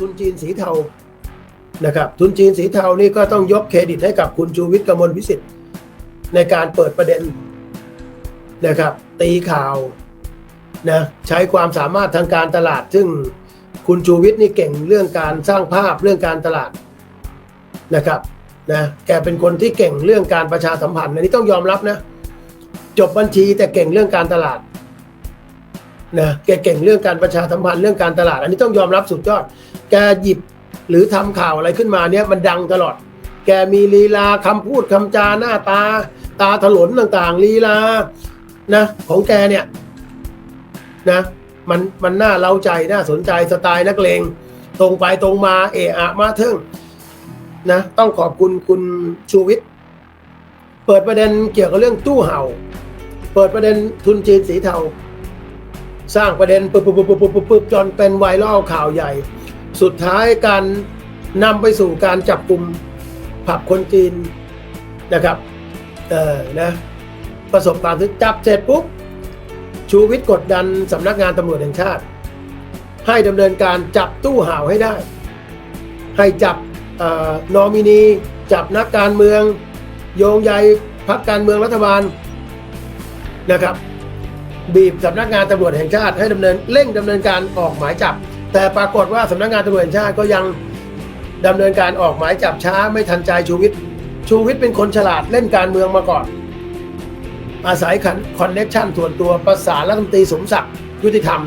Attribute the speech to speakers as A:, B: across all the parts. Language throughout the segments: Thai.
A: ทุนจีนสีเทานะครับทุนจีนสีเทานี่ก็ต้องยกเครดิตให้กับคุณชูวิทย์กมลวิสิทธิ์ในการเปิดประเด็นนะครับตีข่าวนะใช้ความสามารถทางการตลาด ซึ่งคุณชูวิทย์นี่เก่งเรื่องการสร้างภาพเรื่องการตลาดนะครับนะแกเป็นคนที่เก่งเรื่องการประชาสัมพันธ์อันนี้ต้องยอมรับนะจบบัญชีแต่เก่งเรื่องการตลาดนะแกเก่งเรื่องการประชาสัมพันธ์เรื่องการตลาด อันนี้ต้องยอมรับสุดยอด แกหยิบหรือทำข่าวอะไรขึ้นมาเนี่ยมันดังตลอด แกมีลีลาคำพูดคำจาหน้าตา ตาถลนต่างๆ ลีลานะของแกเนี่ยนะมันมันน่าเล้าใจน่าสนใจสไตล์นักเลงตรงไปตรงมาเอะอะมาเทิงนะต้องขอบคุณคุณชูวิทย์เปิดประเด็นเกี่ยวกับเรื่องตู้เห่า เปิดประเด็นทุนจีนสีเทา สร้างประเด็นปุบปุ๊บปุ๊บปุ๊บปุ๊บปุ๊บจนเป็นไวรัลข่าวใหญ่ สุดท้ายการนำไปสู่การจับกลุ่มผับคนจีนนะครับเออนะประสบความสำเร็จจับเสร็จปุ๊บชูวิทย์กดดันสำนักงานตำรวจแห่งชาติ ให้ดำเนินการจับตู้ห่าวให้ได้ ให้จับออนอมินีจับนักการเมือง โยงใยพักการเมืองรัฐบาลนะครับ บีบสำนักงานตำรวจแห่งชาติให้ดำเนินเร่งดำเนินการออกหมายจับ แต่ปรากฏว่าสำนักงานตำรวจแห่งชาติก็ยังดำเนินการออกหมายจับช้าไม่ทันใจชูวิทย์ชูวิทย์เป็นคนฉลาดเล่นการเมืองมาก่อน อาศัยคอนเน็ชันส่วนตัวประสานรัฐมนตรีสมศักดิ์ยุติธรรม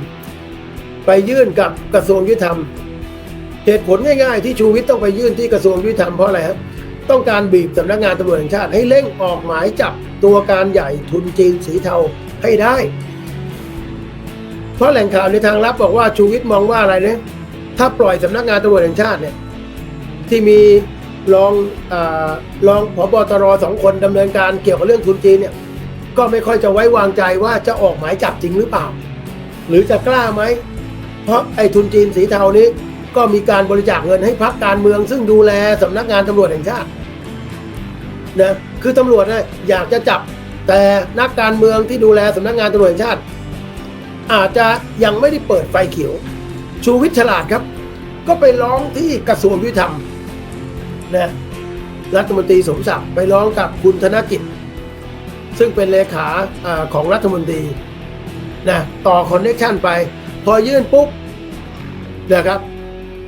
A: ไปยื่นกับกระทรวงยุติธรรม เหตุผลง่ายๆ ที่ชูวิทย์ต้องไปยื่นที่กระทรวงยุติธรรมเพราะอะไรครับต้องการบีบสำนักงานตำรวจแห่งชาติให้เร่งออกหมายจับตัวการใหญ่ทุนจีนสีเทาให้ได้ เพราะแหล่งข่าวในทางลับบอกว่าชูวิทย์มองว่าอะไรเนี่ยถ้าปล่อยสำนักงานตำรวจแห่งชาติเนี่ยที่มีรองอารองผบตรสองคนดำเนินการเกี่ยวกับเรื่องทุนจีนเนี่ยก็ไม่ค่อยจะไว้วางใจว่าจะออกหมายจับจริงหรือเปล่า หรือจะกล้าไหม เพราะไอ้ทุนจีนสีเทานี้ ก็มีการบริจาคเงินให้พรรคการเมือง ซึ่งดูแลสำนักงานตำรวจแห่งชาตินะคือตำรวจนะอยากจะจับแต่นักการเมืองที่ดูแลสำนักงานตำรวจแห่งชาติ อาจจะยังไม่ได้เปิดไฟเขียว ชูวิทย์ฉลาดครับ ก็ไปร้องที่กระทรวงยุติธรรมนะรัฐมนตรีสมศักดิ์ไปร้องกับคุณธนกิจ ซึ่งเป็นเลขาอของรัฐมนตรีนะต่อคอนเนคชันไป พอยื่นปุ๊บนะครับ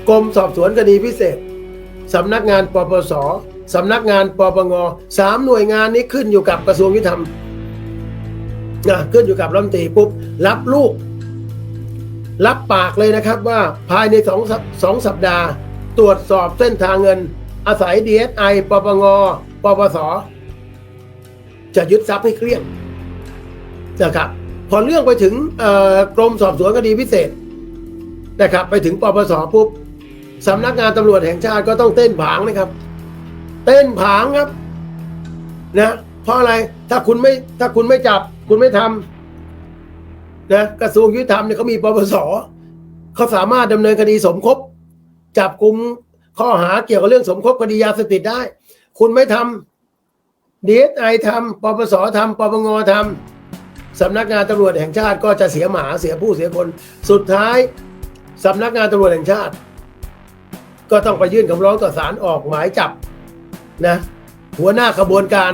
A: กรมสอบสวนคดีพิเศษสำนักงานปปสสำนักงานปปงสามหน่วยงานนี้ขึ้นอยู่กับกระทรวงยุติธรรม นะขึ้นอยู่กับรัฐมนตรีปุ๊บรับลูก รับปากเลยนะครับว่าภายในสองสัปสองสัปดาห์ ตรวจสอบเส้นทางเงิน อาศัย DSI ปปงปปส จะยึดทรัพย์ให้เกลี้ยงนะครับพอเรื่องไปถึงกรมสอบสวนคดีพิเศษนะครับ ไปถึงปปสปุ๊บสำนักงานตำรวจแห่งชาติก็ต้องเต้นผางนะครับ เต้นผางครับนะเพราะอะไรถ้าคุณไม่ถ้าคุณไม่จับ คุณไม่ทำนะกระทรวงยุติธรรมเนี่ยเขามีปปสเขาสามารถดำเนินคดีสมคบ จับกลุ่มข้อหาเกี่ยวกับเรื่องสมคบคดียาเสพติดได้ คุณไม่ทำดีเอสไอทำปปสทำปปงทำสำนักงานตำรวจแห่งชาติก็จะเสียหมาเสียผู้เสียคน สุดท้ายสำนักงานตำรวจแห่งชาติ ก็ต้องไปยื่นคำร้องต่อศาลออกหมายจับนะหัวหน้าขบวนการ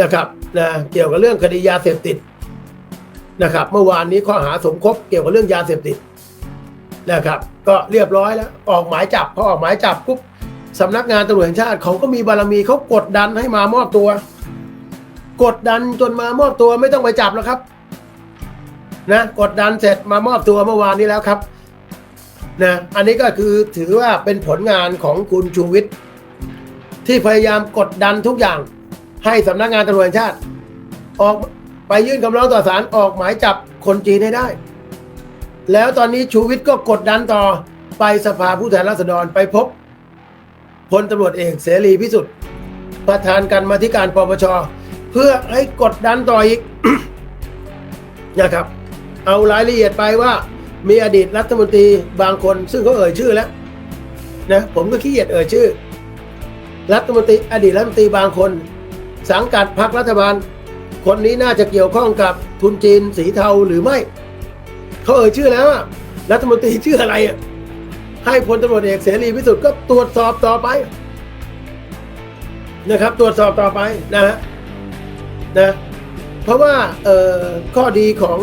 A: นะครับ นะเกี่ยวกับเรื่องคดียาเสพติดนะครับ เมื่อวานนี้ข้อหาสมคบเกี่ยวกับเรื่องยาเสพติดนะครับ ก็เรียบร้อยแล้ว ออกหมายจับพอออกหมายจับปุ๊บสำนักงานตำรวจแห่งชาติเขาก็มีบารมีเขากดดันให้มามอบตัว กดดันจนมามอบตัวไม่ต้องไปจับแล้วครับ นะ กดดันเสร็จมามอบตัวเมื่อวานนี้แล้วครับนะอันนี้ก็คือถือว่าเป็นผลงานของคุณชูวิทย์ที่พยายามกดดันทุกอย่าง ให้สำนักงานตำรวจแห่งชาติ ออกไปยื่นคำร้องต่อศาลออกหมายจับคนจีนให้ได้ แล้วตอนนี้ชูวิทย์ก็กดดันต่อไปสภาผู้แทนราษฎรไปพบพลตำรวจเอกเสรีพิสุทธิ์ประธานการมาธิการปปชเพื่อให้กดดันต่ออีกนะครับ เอารายละเอียดไปว่ามีอดีตรัฐมนตรีบางคน ซึ่งเขาเอ่ยชื่อแล้วนะผมก็ขี้เกียจเอ่ยชื่อ รัฐมนตรีอดีตรัฐมนตรีบางคน สังกัดพรรครัฐบาล คนนี้น่าจะเกี่ยวข้องกับทุนจีนสีเทาหรือไม่เขาเอ่ยชื่อแล้วรัฐมนตรีชื่ออะไรให้พลตำรวจเอกเสรีพิสุทธิ์ก็ตรวจสอบต่อไป นะครับ ตรวจสอบต่อไปนะฮะนะเพราะว่าข้อดีของ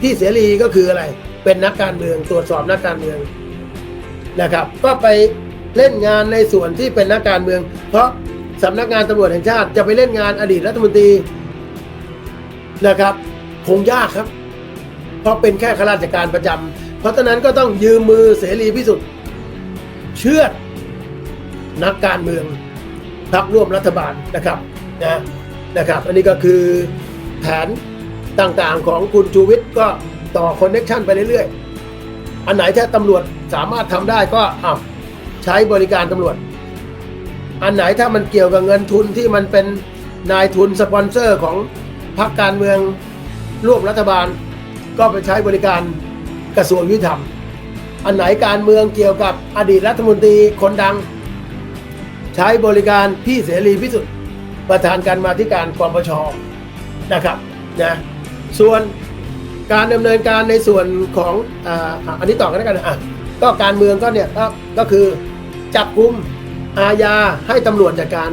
A: พี่เสรีก็คืออะไร เป็นนักการเมืองตรวจสอบนักการเมืองนะครับ ก็ไปเล่นงานในส่วนที่เป็นนักการเมือง เพราะ สำนักงานตำรวจแห่งชาติจะไปเล่นงานอดีตรัฐมนตรีนะครับ คงยากครับ เพราะเป็นแค่ข้าราชการประจำเพราะฉะนั้นก็ต้องยืมมือเสรีพิสุทธิ์เชื่อนักการเมืองพักร่วมรัฐบาลนะครับนะนะครับ อันนี้ก็คือแผนต่างๆของคุณชูวิทย์ก็ต่อคอนเน็ชันไปเรื่อยๆ อันไหนถ้าตำรวจสามารถทำได้ก็อ้าวใช้บริการตำรวจ อันไหนถ้ามันเกี่ยวกับเงินทุนที่มันเป็นนายทุนสปอนเซอร์ของพรรคการเมืองร่วมรัฐบาล ก็ไปใช้บริการกระทรวงยุติธรรม อันไหนการเมืองเกี่ยวกับอดีตรัฐมนตรีคนดัง ใช้บริการพี่เสรีพิสุทธิ์ประธานการมาธิการปปชนะครับนะส่วนการดำเนินการในส่วนของอ่าอันนี้ต่อกันแล้วกันอะก็การเมืองก็เนี่ยก็ก็คือจับกลุ่ม อาญาให้ตำรวจจัดการ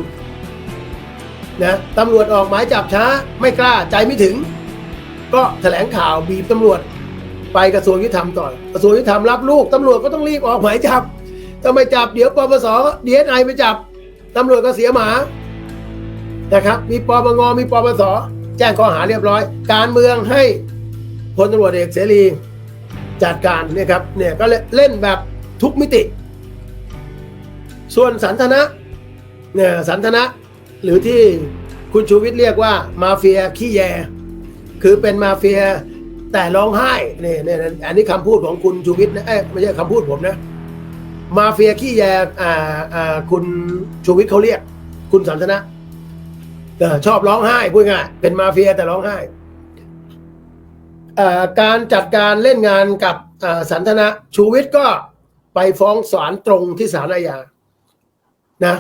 A: นะตำรวจออกหมายจับช้าไม่กล้าใจไม่ถึง ก็แถลงข่าวบีบตำรวจไปกระทรวงยุติธรรมต่อกระทรวงยุติธรรมรับลูกตำรวจก็ต้องรีบออกหมายจับถ้าไม่จับเดี๋ยวปปสดีเอสไอไปจับตำรวจก็เสียหมานะครับ มีปปงมีปปสแจ้งข้อหาเรียบร้อย การเมืองให้พลตำรวจเอกเสรีจัดการเนี่ยครับเนี่ยก็เล่นแบบทุกมิติ ส่วนสันทนะเนี่ยสันทนะหรือที่คุณชูวิทย์เรียกว่ามาเฟียขี้แย คือเป็นมาเฟียแต่ร้องไห้เนี่ยเนี่ยอันนี้คำพูดของคุณชูวิทย์นะเอ้ไม่ใช่คำพูดผมนะ มาเฟียขี้แยอ่าอ่าคุณชูวิทย์เขาเรียก คุณสันทนะชอบร้องไห้พูดง่ายเป็นมาเฟียแต่ร้องไห้การจัดการเล่นงานกับสันทนะชูวิทย์ก็ไปฟ้องศาลตรงที่ศาลอาญา นะ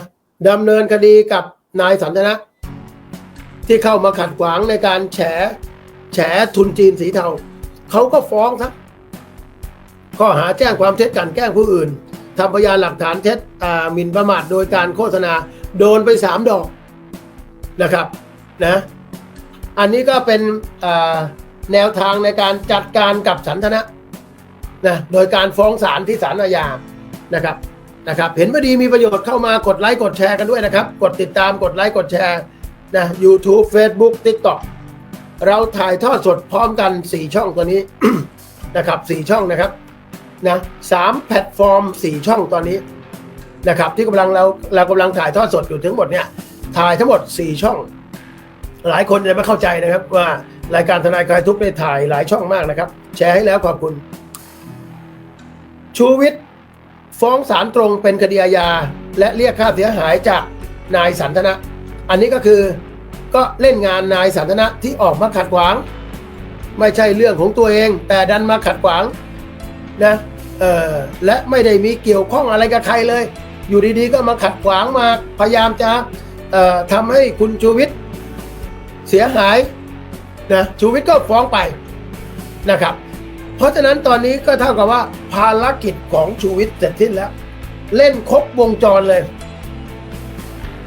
A: ดำเนินคดีกับนายสันทนะ ที่เข้ามาขัดขวางในการแฉ แฉทุนจีนสีเทาเขาก็ฟ้องครับข้อหาแจ้งความเท็จกันแกล้งผู้อื่นทำพยานหลักฐานเท็จหมิ่นประมาทโดยการโฆษณาโดนไปสามดอกนะครับนะอันนี้ก็เป็นแนวทางในการจัดการกับสันทนะนะโดยการฟ้องศาลที่ศาลอาญานะครับ นะครับเห็นว่าดีมีประโยชน์เข้ามากดไลค์กดแชร์กันด้วยนะครับ กดติดตามกดไลค์กดแชร์นะ YouTube Facebook TikTok เราถ่ายทอดสดพร้อมกัน 4 ช่องตัวนี้นะครับ4ช่องนะครับนะสามแพลตฟอร์ม 4 ช่องตอนนี้นะครับที่กำลังเราเรากำลังถ่ายทอดสดอยู่ทั้งหมดเนี่ยถ่ายทั้งหมด 4 ช่อง หลายคนจะไม่เข้าใจนะครับว่ารายการทนายคลายทุกข์ได้ถ่ายหลายช่องมากนะครับ แชร์ให้แล้วขอบคุณ ชูวิทย์ ฟ้องศาลตรงเป็นคดีอาญาและเรียกค่าเสียหายจากนายสันทนะ อันนี้ก็คือก็เล่นงานนายสันทนะที่ออกมาขัดขวาง ไม่ใช่เรื่องของตัวเอง แต่ดันมาขัดขวางนะเออและไม่ได้มีเกี่ยวข้องอะไรกับใครเลย อยู่ดีๆ ก็มาขัดขวางมาพยายามจะทำให้คุณชูวิทย์เสียหายนะชูวิทย์ก็ฟ้องไปนะครับ เพราะฉะนั้นตอนนี้ก็เท่ากับว่าภารกิจของชูวิทย์เสร็จสิ้นแล้ว เล่นครบวงจรเลย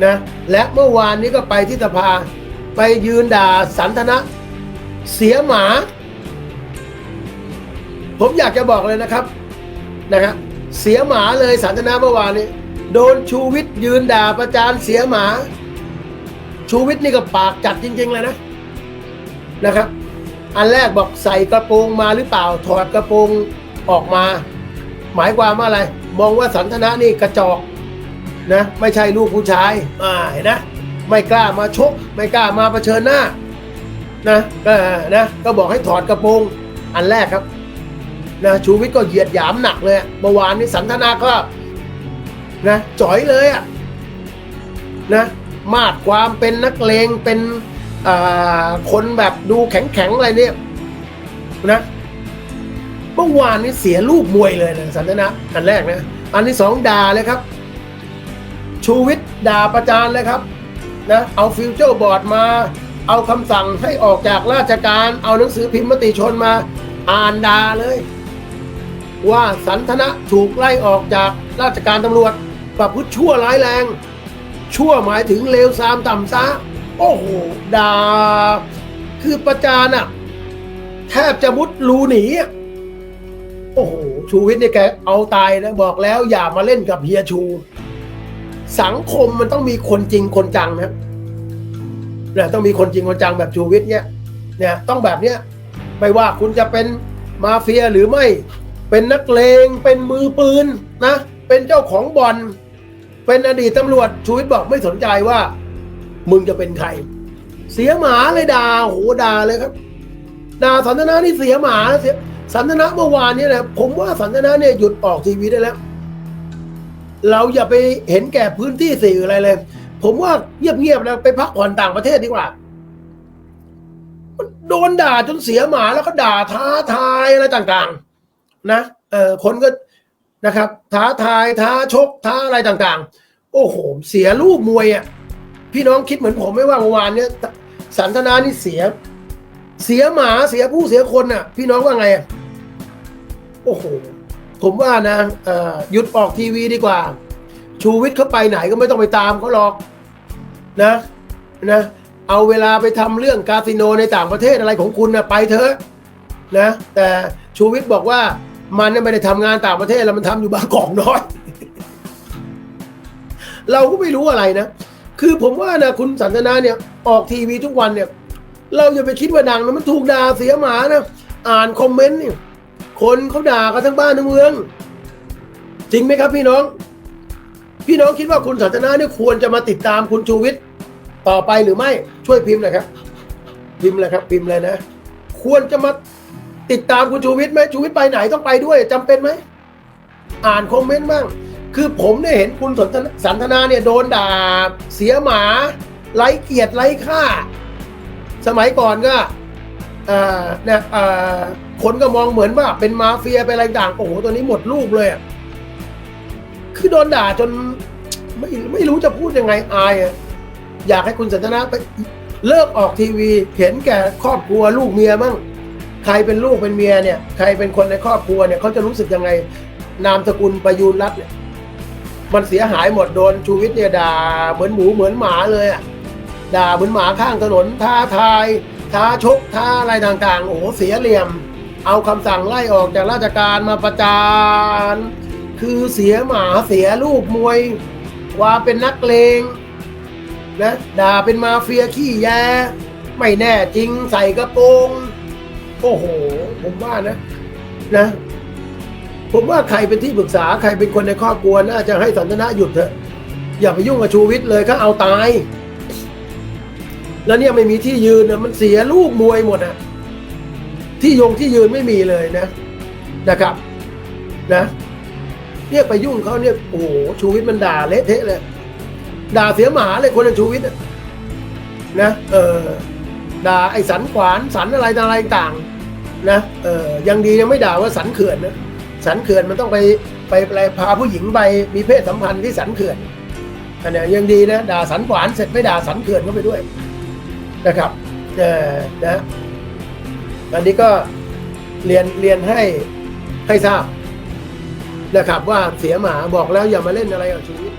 A: นะและเมื่อวานนี้ก็ไปที่สภา ไปยืนด่าสันทนะ เสียหมา ผมอยากจะบอกเลยนะครับนะครับเสียหมาเลยสันทนาเมื่อวานนี้ โดนชูวิทย์ยืนด่าประจานเสียหมา ชูวิทย์นี่ก็ปากจัดจริง ๆ เลยนะนะครับ อันแรกบอกใส่กระโปรงมาหรือเปล่า ถอดกระโปรงออกมา หมายความว่าอะไร มองว่าสันทนะนี่กระจอกนะไม่ใช่ลูกผู้ชายอ่าเห็นนะไม่กล้ามาชก ไม่กล้ามาเผชิญหน้านะก็นะก็บอกให้ถอดกระโปรงอันแรกครับนะชูวิทย์ก็เหยียดหยามหนักเลยเมื่อวานนี้สันทนาก็นะจ่อยเลยอะนะมาดความเป็นนักเลงเป็น คนแบบดูแข็งๆอะไรเนี่ยนะเมื่อวานนี้เสียรูปมวยเลยนะสันทนะอันแรกนะ อันที่สองด่าเลยครับ ชูวิทย์ด่าประจานเลยครับนะเอาฟิวเจอร์บอร์ดมา เอาคำสั่งให้ออกจากราชการ เอาหนังสือพิมพ์มติชนมาอ่านด่าเลย ว่าสันทนะถูกไล่ออกจากราชการตำรวจประพฤติชั่วร้ายแรง ชั่วหมายถึงเลวทรามต่ำซะ โอ้โหด่าคือประจานอะแทบจะมุดรูหนีอะโอ้โหชูวิทย์เนี่ยแกเอาตายนะบอกแล้วอย่ามาเล่นกับเฮียชู สังคมมันต้องมีคนจริงคนจังนะเนี่ยต้องมีคนจริงคนจังแบบชูวิทย์เนี่ยเนี่ยต้องแบบเนี้ยไม่ว่าคุณจะเป็นมาเฟียหรือไม่ เป็นนักเลง เป็นมือปืนนะ เป็นเจ้าของบอนเป็นอดีตตำรวจชูวิทย์บอกไม่สนใจว่า มึงจะเป็นใคร เสียหมาเลยด่าโหด่าเลยครับด่าสันทนานี่เสียหมาเสียสันทนาเมื่อวานนี่ยนะผมว่าสันทนาเนี่ยหยุดออกทีวีได้แล้ว เราอย่าไปเห็นแก่พื้นที่สื่ออะไรเลย ผมว่าเงียบๆแล้วไปพักผ่อนต่างประเทศดีกว่าโดนด่าจนเสียหมาแล้วก็ด่าท้าทายอะไรต่างๆ นะเออคนก็นะครับ ท้าทายท้าชกท้าอะไรต่างๆ โอ้โห เสียรูปมวยอะ พี่น้องคิดเหมือนผมไม่ว่าเมื่อวานเนี่ยสันทนานี่เสีย เสียหมาเสียผู้เสียคนอะ พี่น้องว่าไงอะโอ้โหผมว่านะหยุดออกทีวีดีกว่า ชูวิทย์เขาไปไหนก็ไม่ต้องไปตามเขาหรอกนะนะเอาเวลาไปทำเรื่องคาสิโนในต่างประเทศอะไรของคุณนะไปเถอะนะแต่ชูวิทย์บอกว่ามันไม่ได้ทำงานต่างประเทศแล้วมันทำอยู่บางกอกน้อย เราก็ไม่รู้อะไรนะ คือผมว่านะคุณสันทนาเนี่ยออกทีวีทุกวันเนี่ย เราอย่าไปคิดว่าดังนะมันถูกด่าเสียหมานะอ่านคอมเมนต์เนี่ยคนเขาด่ากันทั้งบ้านทั้งเมือง จริงไหมครับพี่น้อง พี่น้องคิดว่าคุณสันทนาเนี่ยควรจะมาติดตามคุณชูวิทย์ต่อไปหรือไม่ช่วยพิมพ์หน่อยครับ พิมพ์เลยครับ พิมพ์เลยนะ ควรจะมาติดตามคุณชูวิทย์ไหมชูวิทย์ไปไหนต้องไปด้วยจำเป็นไหม อ่านคอมเมนต์บ้าง คือผมเนี่ยเห็นคุณสันทนาเนี่ยโดนด่าเสียหมา ไร้เกียรติไร้ค่า สมัยก่อนก็เนี่ยคนก็มองเหมือนว่าเป็นมาเฟียเป็นอะไรต่างโอ้โหตัวนี้หมดรูปเลยคือโดนด่าจนไม่ไม่รู้จะพูดยังไงอายอะอยากให้คุณสันทนาไปเลิกออกทีวี เห็นแก่ครอบครัวลูกเมียมั่งใครเป็นลูกเป็นเมียเนี่ย ใครเป็นคนในครอบครัวเนี่ยเขาจะรู้สึกยังไงนามสกุลประยูรรัตน์เนี่ย มันเสียหายหมดโดนชูวิทย์เนี่ยด่าเหมือนหมูเหมือนหมาเลยอะด่าเหมือนหมาข้างถนนท้าทาย ท้าชกท้าอะไรต่างๆ โอ้โหเสียเหลี่ยม เอาคำสั่งไล่ออกจากราชการมาประจานคือเสียหมาเสียลูกมวย ว่าเป็นนักเลงนะด่าเป็นมาเฟียขี้แยไม่แน่จริงใส่กระโปรงโอ้โห ผมว่านะ นะ ผมว่าใครเป็นที่ปรึกษาใครเป็นคนในครอบครัวน่าจะให้สันทนาหยุดเถอะอย่าไปยุ่งกับชูวิทย์เลยเขาเอาตาย แล้วเนี่ยไม่มีที่ยืนนะมันเสียลูกมวยหมดอะที่ยงที่ยืนไม่มีเลยนะ นะครับ นะเนี่ยไปยุ่งเขาเนี่ยโอ้โหชูวิทย์มันด่าเละเทะเลยด่าเสียหมาเลยคนชูวิทย์นะเออด่าไอ้สันขวานสันอะไรต่างอะไรต่างนะเออยังดียังไม่ด่าว่าสันเขื่อนนะ สันเขื่อนมันต้องไปไปไปพาผู้หญิงไปมีเพศสัมพันธ์ที่สันเขื่อนอันนี้ยังดีนะด่าสันขวานเสร็จไม่ด่าสันเขื่อนเข้าไปด้วยนะครับเออนะอันนี้ก็เรียนเรียนให้ให้ทราบนะครับว่าเสียหมาบอกแล้วอย่ามาเล่นอะไรกับชีวิต